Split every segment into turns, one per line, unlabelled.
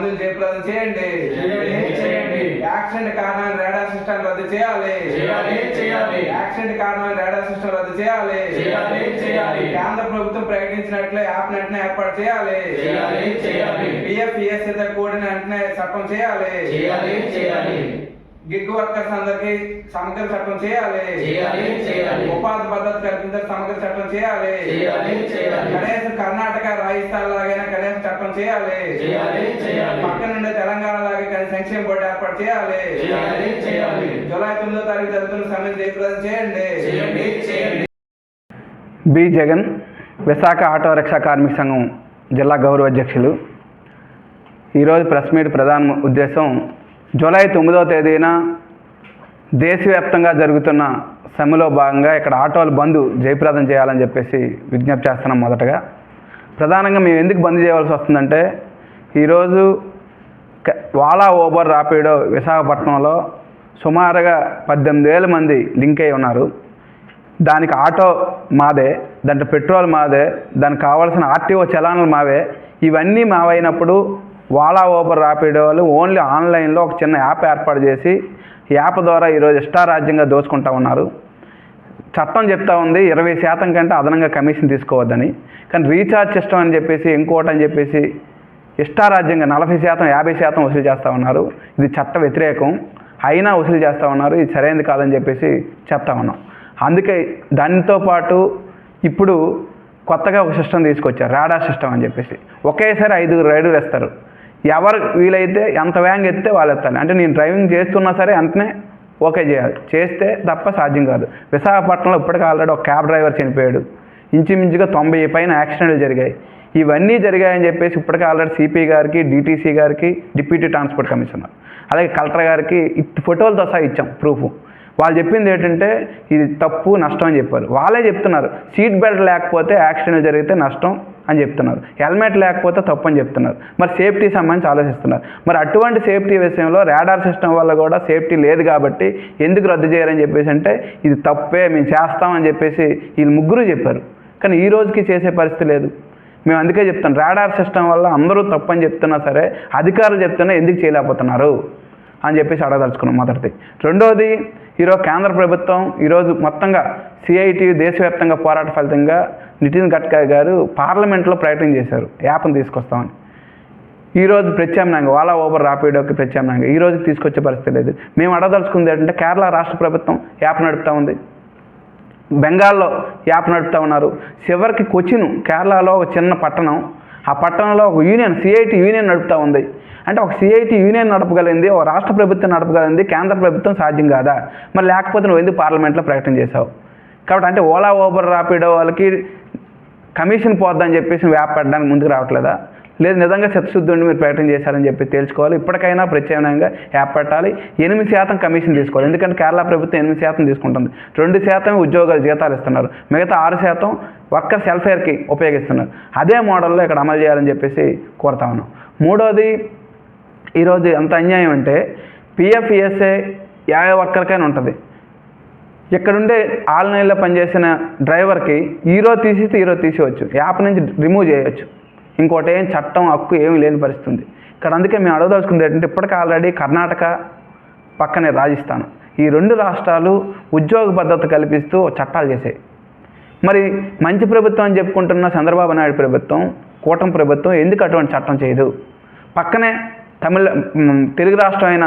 బంధువులు జయప్రదం చేయండి. యాక్సిడెంట్ కారణమైన రేడార్ సిస్టమ్ రద్దు చేయాలి. యాక్సిడెంట్ కారణమైన రేడార్ సిస్టమ్ రద్దు చేయాలి
చేయాలి, చేయాలి.
కేంద్ర ప్రభుత్వం ప్రకటించినట్లే యాప్ వెంటనే ఏర్పాటు చేయాలి
చేయాలి, చేయాలి.
పిఎఫ్ ఈఎస్ఐతో కూడిన వెంటనే చట్టం చేయాలి
చేయాలి, చేయాలి.
గిగ్ వర్కర్స్ అందరికి సమగ్ర చట్టం చేయాలి. ఉపాధి భద్రత కల్పించే సమగ్ర చట్టం చేయాలి
చేయాలి, చేయాలి.
కనీసం కర్ణాటక రాజస్థాన్ లాగైనా కనీసం చట్టం చేయాలి
చేయాలి, చేయాలి.
పక్క నుండి తెలంగాణ లాగే కనీస సంక్షేమ బోర్డు ఏర్పాటు చేయాలి
చేయాలి, చేయాలి.
జూలై తొమ్మిదో తారీఖు జరుగుతున్న సమ్మె జయప్రదం చేయండి.
బి జగన్ విశాఖ ఆటో రిక్షా కార్మిక సంఘం జిల్లా గౌరవ అధ్యక్షులు ఈరోజు ప్రెస్ మీట్ ప్రధాన ఉద్దేశం జూలై తొమ్మిదవ తేదీన దేశవ్యాప్తంగా జరుగుతున్న సమ్మెలో భాగంగా ఇక్కడ ఆటోలు బంద్ జయప్రదం చేయాలని చెప్పేసి విజ్ఞప్తి చేస్తున్నాం మొదటగా. ప్రధానంగా మేము ఎందుకు బంద్ చేయవలసి వస్తుందంటే ఈరోజు వాలా ఓబర్ రాపిడో విశాఖపట్నంలో సుమారుగా పద్దెనిమిది వేల మంది లింక్ అయి ఉన్నారు. దానికి ఆటో మాదే దాంట్లో పెట్రోల్ మాదే దానికి కావాల్సిన ఆర్టీఓ చలానాలు మావే ఇవన్నీ మావైనప్పుడు ఓలా ఊబర్ రాపిడో వాళ్ళు ఓన్లీ ఆన్లైన్లో ఒక చిన్న యాప్ ఏర్పాటు చేసి యాప్ ద్వారా ఈరోజు ఇష్టారాజ్యంగా దోచుకుంటా ఉన్నారు. చట్టం చెప్తా ఉంది ఇరవై శాతం కంటే అదనంగా కమిషన్ తీసుకోవద్దని. కానీ రీఛార్జ్ సిస్టమ్ అని చెప్పేసి ఇంకోటి అని చెప్పేసి ఇష్టారాజ్యంగా నలభై శాతం యాభై శాతం వసూలు చేస్తూ ఉన్నారు. ఇది చట్ట వ్యతిరేకం. అయినా వసూలు చేస్తూ ఉన్నారు. ఇది సరైనది కాదని చెప్పేసి చెప్తా ఉన్నాం. అందుకే దానితో పాటు ఇప్పుడు కొత్తగా ఒక సిస్టమ్ తీసుకొచ్చారు రాడా సిస్టమ్ అని చెప్పేసి. ఒకేసారి ఐదుగురు రైడర్ వేస్తారు. ఎవరు వీలైతే ఎంత వేగంగా ఎత్తే వాళ్ళు ఎత్తాలి. అంటే నేను డ్రైవింగ్ చేస్తున్నా సరే వెంటనే ఓకే చేయాలి. చేస్తే తప్ప సాధ్యం కాదు. విశాఖపట్నంలో ఇప్పటికే ఆల్రెడీ ఒక క్యాబ్ డ్రైవర్ చనిపోయాడు. ఇంచుమించుగా తొంభై పైన యాక్సిడెంట్లు జరిగాయి. ఇవన్నీ జరిగాయని చెప్పేసి ఇప్పటికే ఆల్రెడీ సిపి గారికి డిటీసీ గారికి డిప్యూటీ ట్రాన్స్పోర్ట్ కమిషనర్. అలాగే కలెక్టర్ గారికి ఫోటోలతో సహా ఇచ్చాం ప్రూఫ్. వాళ్ళు చెప్పింది ఏంటంటే ఇది తప్పు నష్టం అని చెప్పారు. వాళ్ళే చెప్తున్నారు. సీట్ బెల్ట్ లేకపోతే యాక్సిడెంట్ జరిగితే నష్టం అని చెప్తున్నారు. హెల్మెట్ లేకపోతే తప్పు అని చెప్తున్నారు. మరి సేఫ్టీ సంబంధించి ఆలోచిస్తున్నారు. మరి అటువంటి సేఫ్టీ విషయంలో రాడార్ సిస్టమ్ వల్ల కూడా సేఫ్టీ లేదు కాబట్టి ఎందుకు రద్దు చేయాలని చెప్పేసి అంటే ఇది తప్పే మేము చేస్తామని చెప్పేసి వీళ్ళు ముగ్గురు చెప్పారు. కానీ ఈ రోజుకి చేసే పరిస్థితి లేదు. మేము అందుకే చెప్తాం రాడార్ సిస్టమ్ వల్ల అందరూ తప్పని చెప్తున్నా సరే అధికారులు చెప్తున్నా ఎందుకు చేయలేకపోతున్నారు అని చెప్పేసి అడగదలుచుకున్నాం మొదటిది. రెండోది ఈరోజు కేంద్ర ప్రభుత్వం ఈరోజు మొత్తంగా సిఐటి దేశవ్యాప్తంగా పోరాట ఫలితంగా నితిన్ గడ్కరీ గారు పార్లమెంట్లో ప్రకటన చేశారు. యాప్ను తీసుకొస్తామని. ఈరోజు ప్రత్యామ్నాయంగా ఓలా ఓబర్ రాపిడోకి ప్రత్యామ్నాయంగా ఈ రోజు తీసుకొచ్చే పరిస్థితి లేదు. మేము అడగదలుచుకుంది ఏంటంటే కేరళ రాష్ట్ర ప్రభుత్వం యాప్ నడుపుతూ ఉంది. బెంగాల్లో యాప్ నడుపుతూ ఉన్నారు. చివరికి కొచ్చిన్ కేరళలో ఒక చిన్న పట్టణం. ఆ పట్టణంలో ఒక యూనియన్ సిఐటి యూనియన్ నడుపుతూ ఉంది. అంటే ఒక సిఐటి యూనియన్ నడపగలిగింది ఒక రాష్ట్ర ప్రభుత్వం నడపగలిగింది కేంద్ర ప్రభుత్వం సాధ్యం కాదా? మరి లేకపోతే నువ్వు ఎందుకు పార్లమెంట్లో ప్రకటన చేశావు? కాబట్టి అంటే ఓలా ఊబర్ రాపిడో వాళ్ళకి కమిషన్ పోద్దని చెప్పేసి వ్యాపడడానికి ముందుకు రావట్లేదా? లేదు నిజంగా చిత్తశుద్ధి ఉండి మీరు ప్రకటన చేశారని చెప్పి తేల్చుకోవాలి ఇప్పటికైనా ప్రత్యామ్నాయంగా యాప్ పెట్టాలి. ఎనిమిది శాతం కమిషన్ తీసుకోవాలి. ఎందుకంటే కేరళ ప్రభుత్వం ఎనిమిది శాతం తీసుకుంటుంది. రెండు శాతం ఉద్యోగాలు జీతాలు ఇస్తున్నారు. మిగతా ఆరు శాతం వర్కర్స్ వెల్ఫేర్కి ఉపయోగిస్తున్నారు. అదే మోడల్లో ఇక్కడ అమలు చేయాలని చెప్పేసి కోరుతా ఉన్నాం. మూడోది ఈరోజు ఎంత అన్యాయం అంటే పిఎఫ్ఈఎస్ఏ ఏ వర్కర్కైనా ఉంటుంది. ఇక్కడుండే ఆన్లైన్లో పనిచేసిన డ్రైవర్కి ఈరోజు తీసిస్తే ఈరోజు తీసేయచ్చు. యాప్ నుంచి రిమూవ్ చేయొచ్చు. ఇంకోటి ఏం చట్టం హక్కు ఏమీ లేని పరిస్థితుంది. ఇక్కడ అందుకే మేము అడగదలుచుకుంది ఏంటంటే ఇప్పటికే ఆల్రెడీ కర్ణాటక పక్కనే రాజస్థాన్. ఈ రెండు రాష్ట్రాలు ఉద్యోగ భద్రత కల్పిస్తూ చట్టాలు చేసాయి మరి మంచి ప్రభుత్వం అని చెప్పుకుంటున్న చంద్రబాబు నాయుడు ప్రభుత్వం కూటమి ప్రభుత్వం ఎందుకు అటువంటి చట్టం చేయదు? పక్కనే తమిళ తెలుగు రాష్ట్రం అయిన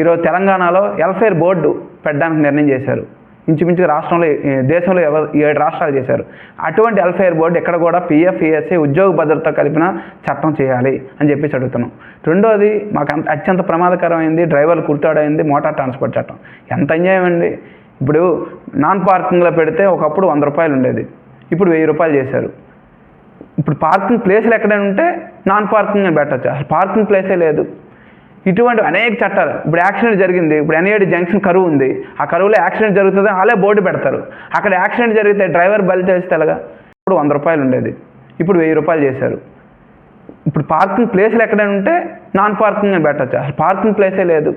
ఈరోజు తెలంగాణలో వెల్ఫేర్ బోర్డు పెట్టడానికి నిర్ణయం చేశారు. ఇంచుమించు రాష్ట్రంలో దేశంలో ఎవ ఏడు రాష్ట్రాలు చేశారు. అటువంటి వెల్ఫేర్ బోర్డు ఎక్కడ కూడా పిఎఫ్ ఈఎస్ఐ ఉద్యోగ భద్రత కలిపిన చట్టం చేయాలి అని చెప్పేసి అడుగుతున్నాం. రెండోది మాకు అంత అత్యంత ప్రమాదకరమైంది డ్రైవర్లు కుర్తాడైంది మోటార్ ట్రాన్స్పోర్ట్ చట్టం. ఎంత అన్యాయం అండి? ఇప్పుడు నాన్ పార్కింగ్లో పెడితే ఒకప్పుడు వంద రూపాయలు ఉండేది. ఇప్పుడు వెయ్యి రూపాయలు చేశారు. ఇప్పుడు పార్కింగ్ ప్లేస్లు ఎక్కడైనా ఉంటే నాన్ పార్కింగ్ అని పెట్టచ్చు. అసలు పార్కింగ్ ప్లేసే లేదు. ఇటువంటి అనేక చట్టాలు. ఇప్పుడు యాక్సిడెంట్ జరిగింది. ఇప్పుడు ఎన్ఏడి జంక్షన్ కరువు ఉంది. ఆ కరువులో యాక్సిడెంట్ జరుగుతుంది అలా బోర్డు పెడతారు. అక్కడ యాక్సిడెంట్ జరిగితే డ్రైవర్ బలి తెలిస్తే ఎలాగా? ఇప్పుడు వంద రూపాయలు ఉండేది. ఇప్పుడు వెయ్యి రూపాయలు చేశారు. ఇప్పుడు పార్కింగ్ ప్లేసులు ఎక్కడైనా ఉంటే నాన్ పార్కింగ్ అని పెట్టచ్చు. అసలు పార్కింగ్ ప్లేసే లేదు.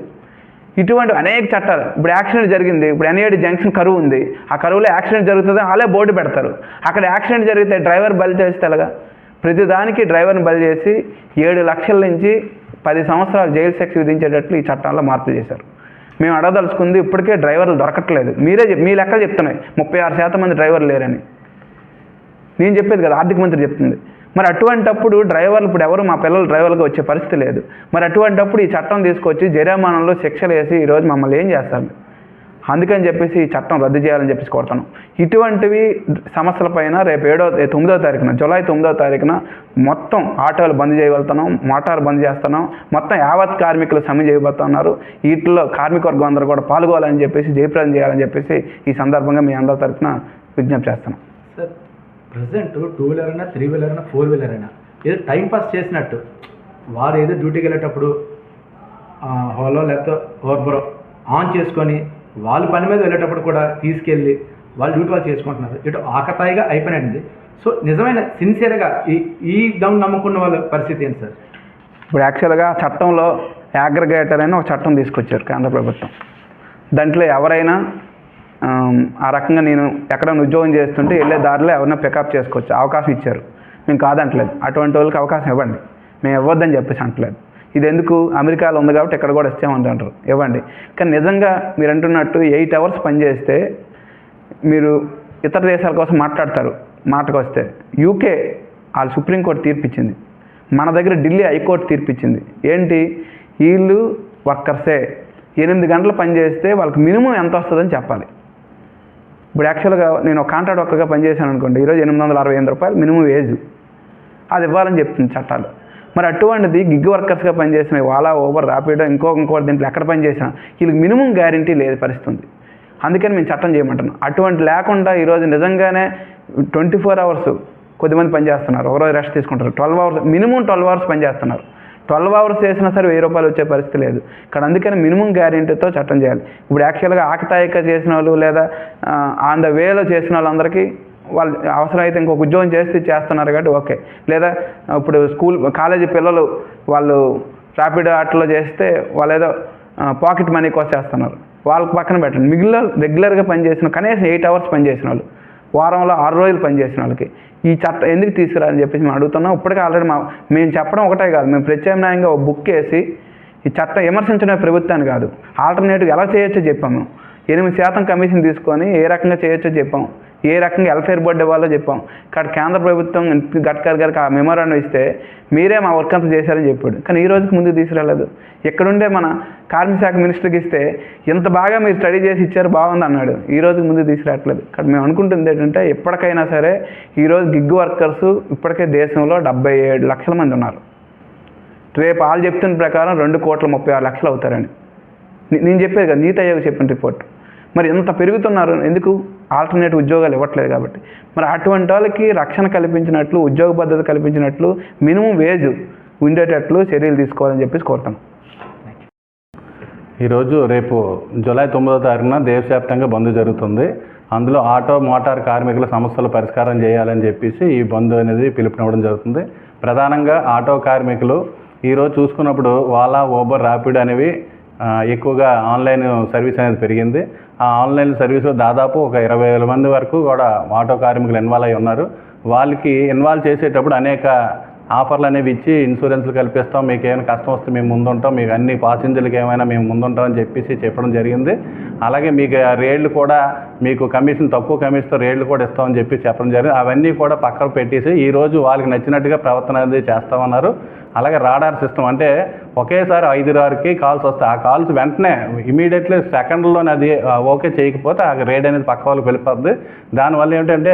ఇటువంటి అనేక చట్టాలు. ఇప్పుడు యాక్సిడెంట్ జరిగింది. ఇప్పుడు ఎన్ఏడి జంక్షన్ కరువు ఉంది. ఆ కరువులో యాక్సిడెంట్ జరుగుతుంది అలా బోర్డు పెడతారు. అక్కడ యాక్సిడెంట్ జరిగితే డ్రైవర్ బలి తెలిస్తే ఎలాగా? ప్రతిదానికి డ్రైవర్ని బలి చేసి ఏడు లక్షల నుంచి పది సంవత్సరాలు జైలు శిక్ష విధించేటట్లు ఈ చట్టాల్లో మార్పులు చేశారు. మేము అడగదలుచుకుంది ఇప్పటికే డ్రైవర్లు దొరకట్లేదు. మీరే మీ లెక్క చెప్తున్నాయి. ముప్పై ఆరు శాతం మంది డ్రైవర్లు లేరని. నేను చెప్పేది కదా ఆర్థిక మంత్రి చెప్తుంది. మరి అటువంటప్పుడు డ్రైవర్లు ఇప్పుడు ఎవరు? మా పిల్లలు డ్రైవర్లుగా వచ్చే పరిస్థితి లేదు. మరి అటువంటప్పుడు ఈ చట్టం తీసుకొచ్చి జరిమానంలో శిక్షలు వేసి ఈరోజు మమ్మల్ని ఏం చేస్తారు? అందుకని చెప్పేసి ఈ చట్టం రద్దు చేయాలని చెప్పేసి కోరుతాను. ఇటువంటివి సమస్యలపైన రేపు ఏడో తొమ్మిదో తారీఖున జూలై తొమ్మిదో తారీఖున మొత్తం ఆటోలు బంద్ చేయగలుగుతున్నాం మోటార్ బంద్ చేస్తున్నాం మొత్తం యావత్ కార్మికులు సమ్మె చేయబోతున్నారు వీటిలో కార్మికవర్గం అందరూ కూడా పాల్గొవాలని చెప్పేసి జయప్రదం చేయాలని చెప్పేసి ఈ సందర్భంగా మీ అందరి తరఫున విజ్ఞప్తి చేస్తున్నాం.
సార్ ప్రజెంట్ టూ వీలర్ అయినా త్రీ వీలర్ అయినా ఫోర్ వీలర్ అయినా ఏదో టైం పాస్ చేసినట్టు. వారు ఏదో డ్యూటీకి వెళ్ళేటప్పుడు హోలో లేకపోతే ఓర్బరో ఆన్ చేసుకొని వాళ్ళు పని మీద వెళ్ళేటప్పుడు కూడా తీసుకెళ్ళి వాళ్ళు డ్యూటీ వాళ్ళు చేసుకుంటున్నారు. ఇటు ఆకతాయిగా అయిపోయినట్టుంది. సో నిజమైన సిన్సియర్గా ఈ ఈ దమ్ నమ్ముకున్న వాళ్ళ పరిస్థితి ఏంటి సార్?
ఇప్పుడు యాక్చువల్గా చట్టంలో యాగ్రిగేటర్ అని ఒక చట్టం తీసుకొచ్చారు కేంద్ర ప్రభుత్వం. దాంట్లో ఎవరైనా ఆ రకంగా నేను ఎక్కడైనా ఉద్యోగం చేస్తుంటే వెళ్ళే దారిలో ఎవరైనా పికప్ చేసుకోవచ్చు. అవకాశం ఇచ్చారు. మేము కాదంటలేదు. అటువంటి వాళ్ళకి అవకాశం ఇవ్వండి. మేము ఇవ్వద్దని చెప్పేసి అంటలేదు. ఇది ఎందుకు అమెరికాలో ఉంది కాబట్టి ఇక్కడ కూడా ఇచ్చామని అంటారు. ఇవ్వండి. కానీ నిజంగా మీరు అంటున్నట్టు ఎయిట్ అవర్స్ పనిచేస్తే మీరు ఇతర దేశాల కోసం మాట్లాడతారు మాటకు వస్తే యూకే వాళ్ళు సుప్రీంకోర్టు తీర్పిచ్చింది. మన దగ్గర ఢిల్లీ హైకోర్టు తీర్పిచ్చింది. ఏంటి? వీళ్ళు వర్కర్సే ఎనిమిది గంటలు పనిచేస్తే వాళ్ళకి మినిమం ఎంత వస్తుందని చెప్పాలి. ఇప్పుడు యాక్చువల్గా నేను ఒక కాంట్రాక్ట్ వర్కర్గా పనిచేశాను అనుకోండి. ఈరోజు ఎనిమిది వందల అరవై ఎనిమిది రూపాయలు మినిమం వేజ్. అది ఇవ్వాలని చెప్తుంది చట్టాలు. మరి అటువంటిది గిగ్ వర్కర్స్గా పనిచేసిన వాళ్ళ ఓవర్ ర్యాపిడో ఇంకో ఇంకోటి దీంట్లో ఎక్కడ పనిచేసినా వీళ్ళకి మినిమం గ్యారంటీ లేదు పరిస్థితుంది. అందుకని మేము చట్టం చేయమంటున్నాం. అటువంటి లేకుండా ఈరోజు నిజంగానే ట్వంటీ ఫోర్ అవర్స్ కొద్దిమంది పనిచేస్తున్నారు. ఒకరోజు రెస్ట్ తీసుకుంటారు. Twelve hours minimum twelve hours పనిచేస్తున్నారు. ట్వెల్వ్ అవర్స్ చేసినా సరే వెయ్యి రూపాయలు వచ్చే పరిస్థితి లేదు. ఇక్కడ అందుకని మినిమం గ్యారెంటీతో చట్టం చేయాలి. ఇప్పుడు యాక్చువల్గా ఆకతాయిక చేసిన వాళ్ళు లేదా ఆన్ ద వేలో చేసిన వాళ్ళందరికీ వాళ్ళు అవసరమైతే ఇంకొక ఉద్యోగం చేస్తే చేస్తున్నారు కాబట్టి ఓకే. లేదా ఇప్పుడు స్కూల్ కాలేజీ పిల్లలు వాళ్ళు ర్యాపిడ్ ఆటలో చేస్తే వాళ్ళు ఏదో పాకెట్ మనీ కోసం చేస్తున్నారు. వాళ్ళకి పక్కన పెట్టండి. మిగిలిన రెగ్యులర్గా పనిచేసిన కనీసం ఎయిట్ అవర్స్ పనిచేసిన వాళ్ళు వారంలో ఆరు రోజులు పనిచేసిన వాళ్ళకి ఈ చట్టం ఎందుకు తీసుకురాని చెప్పేసి మేము అడుగుతున్నాం. ఇప్పటికే ఆల్రెడీ మా మేము చెప్పడం ఒకటే కాదు. మేము ప్రత్యామ్నాయంగా ఒక బుక్ వేసి ఈ చట్టం విమర్శించడమే ప్రభుత్వాన్ని కాదు. ఆల్టర్నేటివ్ ఎలా చేయొచ్చో చెప్పాము ఎనిమిది శాతం కమిషన్ తీసుకొని ఏ రకంగా చేయొచ్చో చెప్పాం. ఏ రకంగా వెల్ఫేర్ బోర్డు ఇవ్వాలో చెప్పాం. ఇక్కడ కేంద్ర ప్రభుత్వం గడ్కర్ గారికి ఆ మెమోరాండం ఇస్తే మీరే మా వర్క్ అంతా చేశారని చెప్పాడు. కానీ ఈ రోజుకి ముందుకు తీసుకురాలేదు. ఎక్కడుండే మన కార్మిక శాఖ మినిస్టర్కి ఇస్తే ఇంత బాగా మీరు స్టడీ చేసి ఇచ్చారు బాగుంది అన్నాడు. ఈ రోజుకి ముందుకు తీసుకురావట్లేదు. ఇక్కడ మేము అనుకుంటుంది ఏంటంటే ఎప్పటికైనా సరే ఈరోజు గిగ్ వర్కర్స్ ఇప్పటికే దేశంలో డెబ్బై ఏడు లక్షల మంది ఉన్నారు. రేపు వాళ్ళు చెప్తున్న ప్రకారం రెండు కోట్ల ముప్పై ఆరు లక్షలు అవుతారని. నేను చెప్పేది కదా నీతి ఆయోగ్ చెప్పిన రిపోర్ట్ మరి ఎంత పెరుగుతున్నారు. ఎందుకు? ఆల్టర్నేట్ ఉద్యోగాలు ఇవ్వట్లేదు కాబట్టి. మరి అటువంటి వాళ్ళకి రక్షణ కల్పించినట్లు ఉద్యోగ భద్రత కల్పించినట్లు మినిమం వేజ్ ఉండేటట్లు చర్యలు తీసుకోవాలని చెప్పేసి కోరుతాను
ఈరోజు రేపు జూలై తొమ్మిదో తారీఖున దేశవ్యాప్తంగా బంద్ జరుగుతుంది. అందులో ఆటో మోటార్ కార్మికుల సమస్యలు పరిష్కారం చేయాలని చెప్పేసి ఈ బంద్ అనేది పిలుపునివ్వడం జరుగుతుంది. ప్రధానంగా ఆటో కార్మికులు ఈరోజు చూసుకున్నప్పుడు వాలా ఓబర్ ర్యాపిడ్ అనేవి ఎక్కువగా ఆన్లైన్ సర్వీస్ అనేది పెరిగింది. ఆ ఆన్లైన్ సర్వీస్లో దాదాపు ఒక ఇరవై వేల మంది వరకు కూడా ఆటో కార్మికులు ఇన్వాల్వ్ అయి ఉన్నారు. వాళ్ళకి ఇన్వాల్వ్ చేసేటప్పుడు అనేక ఆఫర్లు అనేవి ఇచ్చి ఇన్సూరెన్స్లు కల్పిస్తాం. మీకు ఏమైనా కష్టం వస్తే మేము ముందుంటాం. మీకు అన్ని పాసింజర్లకు ఏమైనా మేము ముందుంటాం అని చెప్పేసి చెప్పడం జరిగింది. అలాగే మీకు రేట్లు కూడా మీకు కమిషన్ తక్కువ కమిషన్తో రేట్లు కూడా ఇస్తామని చెప్పి చెప్పడం జరిగింది. అవన్నీ కూడా పక్కన పెట్టేసి ఈరోజు వాళ్ళకి నచ్చినట్టుగా ప్రవర్తన అనేది చేస్తామన్నారు. అలాగే రాడార్ సిస్టమ్ అంటే ఒకేసారి ఐదు ఆరుకి కాల్స్ వస్తాయి. ఆ కాల్స్ వెంటనే ఇమీడియట్లీ సెకండ్లోనే అది ఓకే చేయకపోతే ఆ రేడ్ అనేది పక్క వాళ్ళకి వెళ్ళిపోద్ది. దానివల్ల ఏంటంటే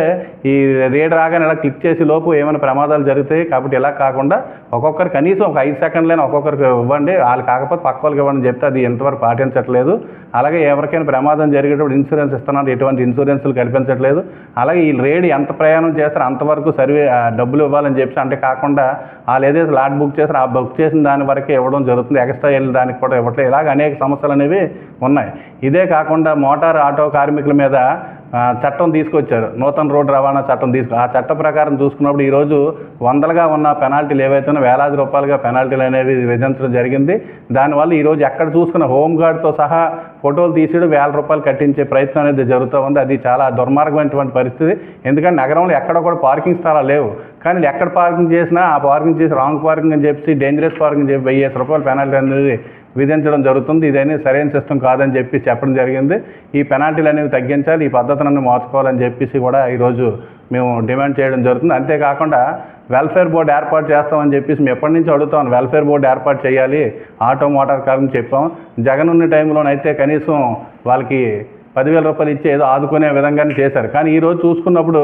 ఈ రేడ్ రాగానే ఇలా క్లిక్ చేసి లోపు ఏమైనా ప్రమాదాలు జరుగుతాయి కాబట్టి ఇలా కాకుండా ఒక్కొక్కరు కనీసం ఒక ఐదు సెకండ్లైనా ఒక్కొక్కరికి ఇవ్వండి. వాళ్ళు కాకపోతే పక్క వాళ్ళకి ఇవ్వండి చెప్తే అది ఎంతవరకు పాటించట్లేదు. అలాగే ఎవరికైనా ప్రమాదం జరిగేటప్పుడు ఇన్సూరెన్స్ ఇస్తున్నారు. ఎటువంటి ఇన్సూరెన్స్లు కల్పించట్లేదు. అలాగే ఈ రేడ్ ఎంత ప్రయాణం చేస్తారో అంతవరకు సర్వే డబ్బులు ఇవ్వాలని చెప్పి అంటే కాకుండా వాళ్ళు ఏదైతే లాట్ బుక్ చేస్తారో ఆ బుక్ చేసిన దాని వరకే ఇవ్వడం జరుగుతుంది. ఎక్స్ట్రా వెళ్ళి దానికి కూడా ఇవ్వట్లేదు. ఇలాగ అనేక సమస్యలు అనేవి ఉన్నాయి. ఇదే కాకుండా మోటార్ ఆటో కార్మికుల మీద చట్టం తీసుకొచ్చారు. నూతన రోడ్డు రవాణా చట్టం తీసుకు ఆ చట్ట ప్రకారం చూసుకున్నప్పుడు ఈరోజు వందలుగా ఉన్న పెనాల్టీలు ఏవైతే వేలాది రూపాయలుగా పెనాల్టీలు అనేవి విధించడం జరిగింది. దానివల్ల ఈరోజు ఎక్కడ చూసుకున్న హోంగార్డ్తో సహా ఫోటోలు తీసేడు వేల రూపాయలు కట్టించే ప్రయత్నం అనేది జరుగుతూ ఉంది. అది చాలా దుర్మార్గమైనటువంటి పరిస్థితి. ఎందుకంటే నగరంలో ఎక్కడ కూడా పార్కింగ్ స్థలాలు లేవు. కానీ ఎక్కడ పార్కింగ్ చేసినా ఆ పార్కింగ్ చేసి రాంగ్ పార్కింగ్ అని చెప్పి డేంజరస్ పార్కింగ్ చెప్పి వెయ్యేసి రూపాయలు పెనాల్టీ అనేది విధించడం జరుగుతుంది. ఇదైనా సరైన సిస్టమ్ కాదని చెప్పి చెప్పడం జరిగింది. ఈ పెనాల్టీలు అనేవి తగ్గించాలి. ఈ పద్ధతులను మార్చుకోవాలని చెప్పేసి కూడా ఈరోజు మేము డిమాండ్ చేయడం జరుగుతుంది. అంతేకాకుండా వెల్ఫేర్ బోర్డు ఏర్పాటు చేస్తామని చెప్పేసి మేము ఎప్పటి నుంచి అడుగుతాం వెల్ఫేర్ బోర్డు ఏర్పాటు చేయాలి. ఆటో మోటార్ కార్మికులు చెప్పాం. జగన్ ఉన్న టైంలోనైతే కనీసం వాళ్ళకి పదివేల రూపాయలు ఇచ్చి ఏదో ఆదుకునే విధంగానే చేశారు. కానీ ఈరోజు చూసుకున్నప్పుడు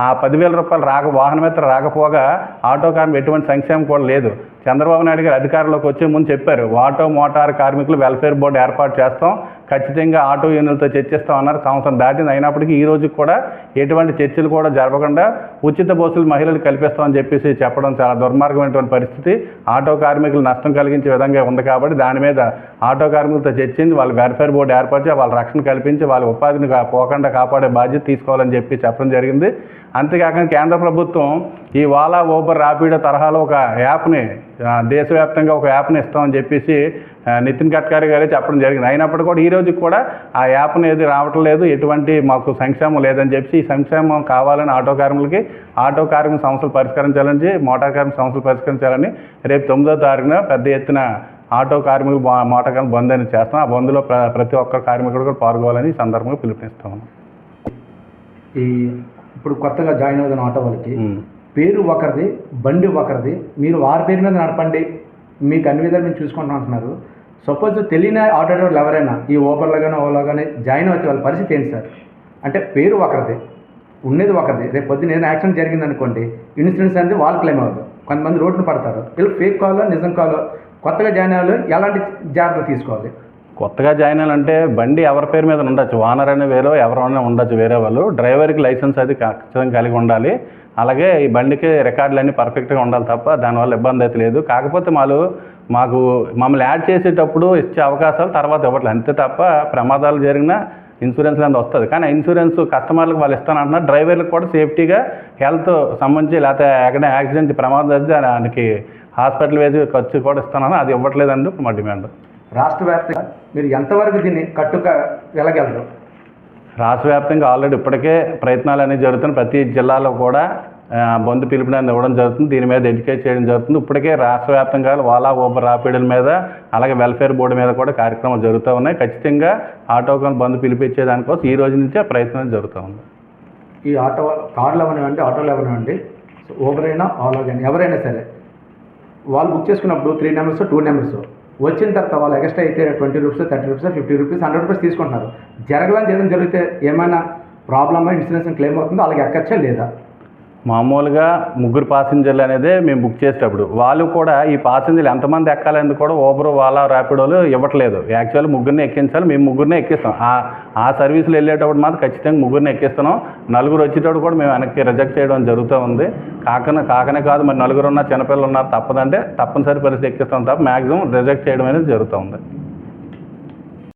ఆ పదివేల రూపాయలు రాక వాహనమిత్ర రాకపోగా ఆటో కార్మికులు ఎటువంటి సంక్షేమం కూడా లేదు. చంద్రబాబు నాయుడు గారు అధికారంలోకి వచ్చే ముందు చెప్పారు ఆటో మోటార్ కార్మికులు వెల్ఫేర్ బోర్డు ఏర్పాటు చేస్తాం ఖచ్చితంగా ఆటో యూనియన్లతో చర్చిస్తామన్నారు. సంవత్సరం దాటింది. అయినప్పటికీ ఈ రోజు కూడా ఎటువంటి చర్చలు కూడా జరపకుండా ఉచిత బస్సులు మహిళలు కల్పిస్తామని చెప్పేసి చెప్పడం చాలా దుర్మార్గమైనటువంటి పరిస్థితి. ఆటో కార్మికులు నష్టం కలిగించే విధంగా ఉంది కాబట్టి దాని మీద ఆటో కార్మికులతో చర్చించి వాళ్ళ వెల్ఫేర్ బోర్డు ఏర్పరిచి వాళ్ళ రక్షణ కల్పించి వాళ్ళ ఉపాధిని పోకుండా కాపాడే బాధ్యత తీసుకోవాలని చెప్పి చెప్పడం జరిగింది. అంతేకాకుండా కేంద్ర ప్రభుత్వం ఈ వాలా ఊబర్ రాపిడో తరహాలో ఒక యాప్ని దేశవ్యాప్తంగా ఒక యాప్ని ఇస్తామని చెప్పేసి నితిన్ గడ్కరీ గారే చెప్పడం జరిగింది. అయినప్పటికీ కూడా ఈ రోజుకి కూడా ఆ యాప్ని ఏది రావటం లేదు. ఎటువంటి మాకు సంక్షేమం లేదని చెప్పి ఈ సంక్షేమం కావాలని ఆటో కార్మికులకి ఆటో కార్మిక సమస్యలు పరిష్కరించాలని మోటార్ కార్మిక సమస్యలు పరిష్కరించాలని రేపు తొమ్మిదో తారీఖున పెద్ద ఎత్తున ఆటో కార్మికులు మోటార్ కార్మిక బంద్ అని చేస్తాం. ఆ బంద్లో ప్ర ప్రతి ఒక్క కార్మికుడు కూడా పాల్గొవాలని ఈ సందర్భంగా పిలుపునిస్తాం.
ఈ ఇప్పుడు కొత్తగా జాయిన్ అవుతున్న ఆటో వాళ్ళకి. పేరు ఒకరిది బండి ఒకరిది. మీరు వారి పేరు మీద నడపండి. మీకు అన్ని విధాలు మేము చూసుకుంటాం అంటున్నారు. సపోజ్ తెలియని ఆటో ఎవరైనా ఈ ఓబర్లో కానీ ఓలో కానీ జాయిన్ అవుతే వాళ్ళ పరిస్థితి ఏంటి సార్? అంటే పేరు ఒకరిది ఉండేది ఒకరిది. రేపు పొద్దున ఏదైనా యాక్సిడెంట్ జరిగింది అనుకోండి ఇన్సూరెన్స్ అనేది వాళ్ళు క్లెయిమ్ అవ్వదు. కొంతమంది రోడ్డును పడతారు. వీళ్ళు ఫేక్ కాలో నిజం కాలో కొత్తగా జాయిన్ అవ్వాలి ఎలాంటి జాగ్రత్తలు తీసుకోవాలి?
కొత్తగా జాయిన్ అయ్యాలంటే బండి ఎవరి పేరు మీద ఉండొచ్చు. ఓనర్ అనే వేరే ఎవరైనా ఉండొచ్చు. వేరే వాళ్ళు డ్రైవర్కి లైసెన్స్ అది ఖచ్చితంగా కలిగి ఉండాలి. అలాగే ఈ బండికి రికార్డులు అన్నీ పర్ఫెక్ట్గా ఉండాలి తప్ప దానివల్ల ఇబ్బంది అయితే లేదు. కాకపోతే వాళ్ళు మాకు మమ్మల్ని యాడ్ చేసేటప్పుడు ఇచ్చే అవకాశాలు తర్వాత ఇవ్వట్లేదు. అంతే తప్ప ప్రమాదాలు జరిగినా ఇన్సూరెన్స్ అనేది వస్తుంది. కానీ ఆ ఇన్సూరెన్స్ కస్టమర్లకు వాళ్ళు ఇస్తానంటున్నారు డ్రైవర్లకు కూడా సేఫ్టీగా హెల్త్ సంబంధించి లేకపోతే ఎక్కడ యాక్సిడెంట్ ప్రమాదం జరిగితే దానికి హాస్పిటల్ వేసి ఖర్చు కూడా ఇస్తానని అది ఇవ్వట్లేదండి మా డిమాండ్.
రాష్ట్ర వ్యాప్తంగా మీరు ఎంతవరకు దీన్ని కట్టుక వెళ్ళగలరు?
రాష్ట్ర వ్యాప్తంగా ఆల్రెడీ ఇప్పటికే ప్రయత్నాలు అనేవి జరుగుతున్నాయి. ప్రతి జిల్లాలో కూడా బంధు పిలుపునని ఇవ్వడం జరుగుతుంది. దీని మీద ఎడ్యుకేట్ చేయడం జరుగుతుంది. ఇప్పటికే రాష్ట్ర వ్యాప్తంగా వాలా ఊబర్ రాపిడల మీద అలాగే వెల్ఫేర్ బోర్డు మీద కూడా కార్యక్రమాలు జరుగుతూ ఉన్నాయి. ఖచ్చితంగా ఆటోకాన్ బంధు పిలిపించే దానికోసం ఈ రోజు నుంచే ప్రయత్నం జరుగుతూ ఉంది.
ఈ ఆటో కార్లు అవనివ్వండి ఆటోలు అవనివ్వండి ఊబర్ అయినా ఆలో కానీ ఎవరైనా సరే వాళ్ళు బుక్ చేసుకున్నప్పుడు త్రీ నెంబర్స్ టూ నెంబర్స్ వచ్చిన తర్వాత వాళ్ళు ఎక్స్ట్రా అయితే twenty rupees thirty rupees fifty rupees hundred rupees తీసుకుంటున్నారు. జరగలని ఏదైనా జరిగితే ఏమైనా ప్రాబ్లమ్ ఇన్సూరెన్స్ క్లెయిమ్ అవుతుందో అలాగే ఎక్కచ్చా లేదా?
మామూలుగా ముగ్గురు ప్యాసింజర్లు అనేది మేము బుక్ చేసేటప్పుడు. వాళ్ళు కూడా ఈ ప్యాసింజర్లు ఎంతమంది ఎక్కాలని కూడా ఓబర్ వాళ్ళ ర్యాపిడోలు ఇవ్వట్లేదు. యాక్చువల్ ముగ్గురిని ఎక్కించాలి మేము ముగ్గురిని ఎక్కిస్తాం. ఆ ఆ సర్వీసులు వెళ్ళేటప్పుడు మాత్రం ఖచ్చితంగా ముగ్గురిని ఎక్కిస్తున్నాం. నలుగురు వచ్చేటప్పుడు కూడా మేము వెనక్కి రిజెక్ట్ చేయడం జరుగుతూ ఉంది. కాకనే కాకనే కాదు మరి నలుగురు ఉన్న చిన్నపిల్లలు ఉన్నారు తప్పదంటే తప్పనిసరి పరిస్థితి ఎక్కిస్తాం తప్ప మ్యాక్సిమం రిజెక్ట్ చేయడం అనేది జరుగుతూ ఉంది.